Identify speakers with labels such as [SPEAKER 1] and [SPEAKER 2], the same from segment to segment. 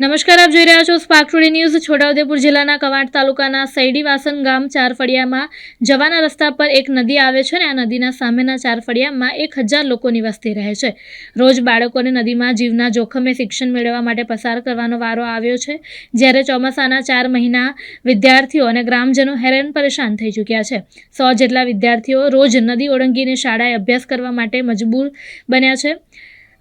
[SPEAKER 1] નમસ્કાર, આપ જોઈ રહ્યા છો સ્પાર્ક ટુડે ન્યૂઝ છોટાઉદેપુર જિલ્લાના કવાંટ તાલુકાના સૈડીવાસન ગામ ચાર ફળિયામાં જવાના રસ્તા પર એક નદી આવે છે અને આ નદીના સામેના ચાર ફળિયામાં એક હજાર લોકોની વસ્તી રહે છે. રોજ બાળકોને નદીમાં જીવના જોખમે શિક્ષણ મેળવવા માટે પસાર કરવાનો વારો આવ્યો છે, જ્યારે ચોમાસાના ચાર મહિના વિદ્યાર્થીઓ અને ગ્રામજનો હેરાન પરેશાન થઈ ચૂક્યા છે. સો જેટલા વિદ્યાર્થીઓ રોજ નદી ઓળંગીને શાળાએ અભ્યાસ કરવા માટે મજબૂર બન્યા છે.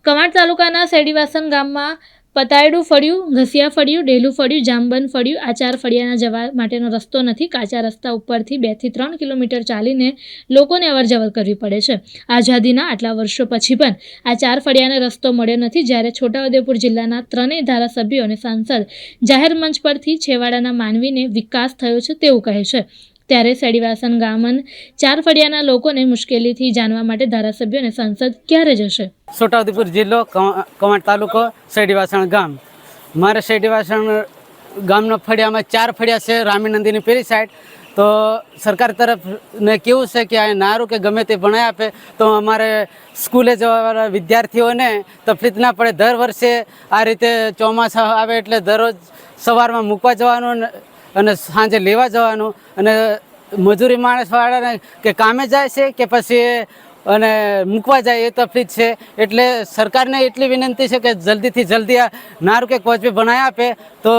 [SPEAKER 1] કવાંટ તાલુકાના સેડીવાસન ગામમાં પતાયડું ફળ્યું, ઘસિયા ફળ્યું, ડેલું ફળ્યું જામબન ફળ્યું આ ચાર ફળિયાના જવા માટેનો રસ્તો નથી. કાચા રસ્તા ઉપરથી બેથી ત્રણ કિલોમીટર ચાલીને લોકોને અવરજવર કરવી પડે છે. આઝાદીના આટલા વર્ષો પછી પણ આ ચાર ફળિયાને રસ્તો મળ્યો નથી. જ્યારે છોટાઉદેપુર જિલ્લાના ત્રણેય ધારાસભ્યો અને સાંસદ જાહેર મંચ પરથી છેવાડાના માનવીને વિકાસ થયો છે તેવું કહે છે. ત્યારે સેડીવાસન ગામન ચાર ફળિયાના લોકોને મુશ્કેલીથી જાણવા માટે ધારાસભ્ય અને સાંસદ ક્યારે જશે?
[SPEAKER 2] છોટાઉદેપુર જિલ્લો કવા- કવાંટ તાલુકો સેડીવાસણ ગામ. મારે સેડીવાસણ ગામના ફળિયામાં ચાર ફળિયા છે રામી નદીની પેલી સાઈડ. તો સરકાર તરફ ને કેવું છે કે આ નારું કે ગમે તે ભણાઈ આપે, તો અમારે સ્કૂલે જવાવાળા વિદ્યાર્થીઓને તકલીફ ના પડે. દર વર્ષે આ રીતે ચોમાસા આવે એટલે દરરોજ સવારમાં મૂકવા જવાનું અને- સાંજે લેવા જવાનું અને મજૂરી માણસવાળાને કે કામે જાય છે કે પછી અને મૂકવા જાય એ તકલીફ છે. એટલે સરકારને એટલી વિનંતી છે કે જલ્દીથી જલ્દી આ નારું કે કોચ બી બનાવી આપે તો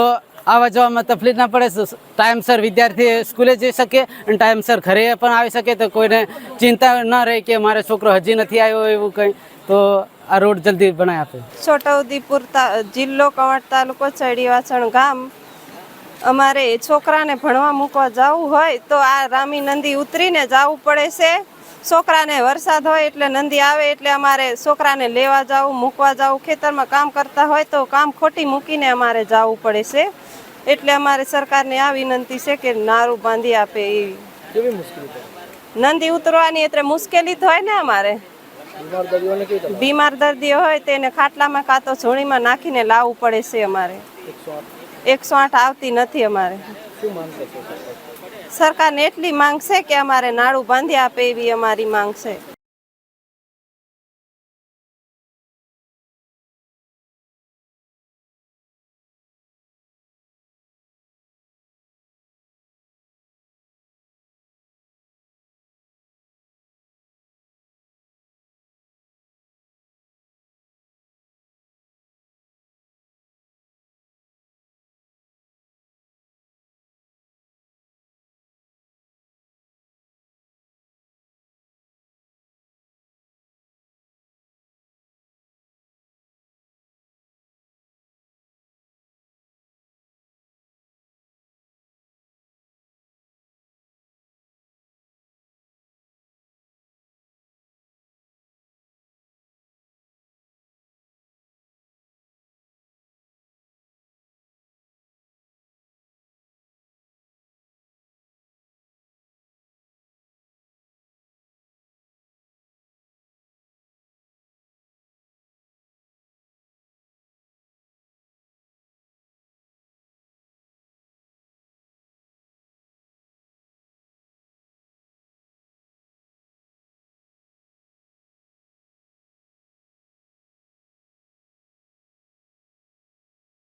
[SPEAKER 2] આવવા જવામાં તકલીફ ના પડે. ટાઈમસર વિદ્યાર્થી સ્કૂલે જઈ શકે અને ટાઈમસર ઘરે પણ આવી શકે તો કોઈને ચિંતા ન રહે કે મારો છોકરો હજી નથી આવ્યો એવું કંઈ. તો આ રોડ જલ્દી બનાવી આપે.
[SPEAKER 3] છોટાઉદેપુર જિલ્લો કવાડ તાલુકો ચડીવાસણ ગામ. અમારે છોકરાને ભણવા મૂકવા જવું હોય તો આ રામી નંદી ઉતરીને જવું પડે છે. છોકરાને વરસાદ હોય એટલે નંદી આવે એટલે અમારે છોકરાને લેવા જવું મૂકવા જવું ખેતરમાં કામ કરતા હોય તો કામ ખોટી મૂકીને અમારે જવું પડે છે. એટલે અમારે સરકારને આ વિનંતી છે કે નારું બાંધી આપે એવી નંદી ઉતરવાની એટલે મુશ્કેલી હોય ને અમારે. બીમાર દર્દીઓ હોય તેને ખાટલામાં કાં તો ઝોણીમાં નાખીને લાવવું પડે છે અમારે. એકસો આઠ આવતી નથી અમારે. સરકારને એટલી માંગ છે કે અમારે નાળું બાંધી આપે એવી અમારી માંગ છે.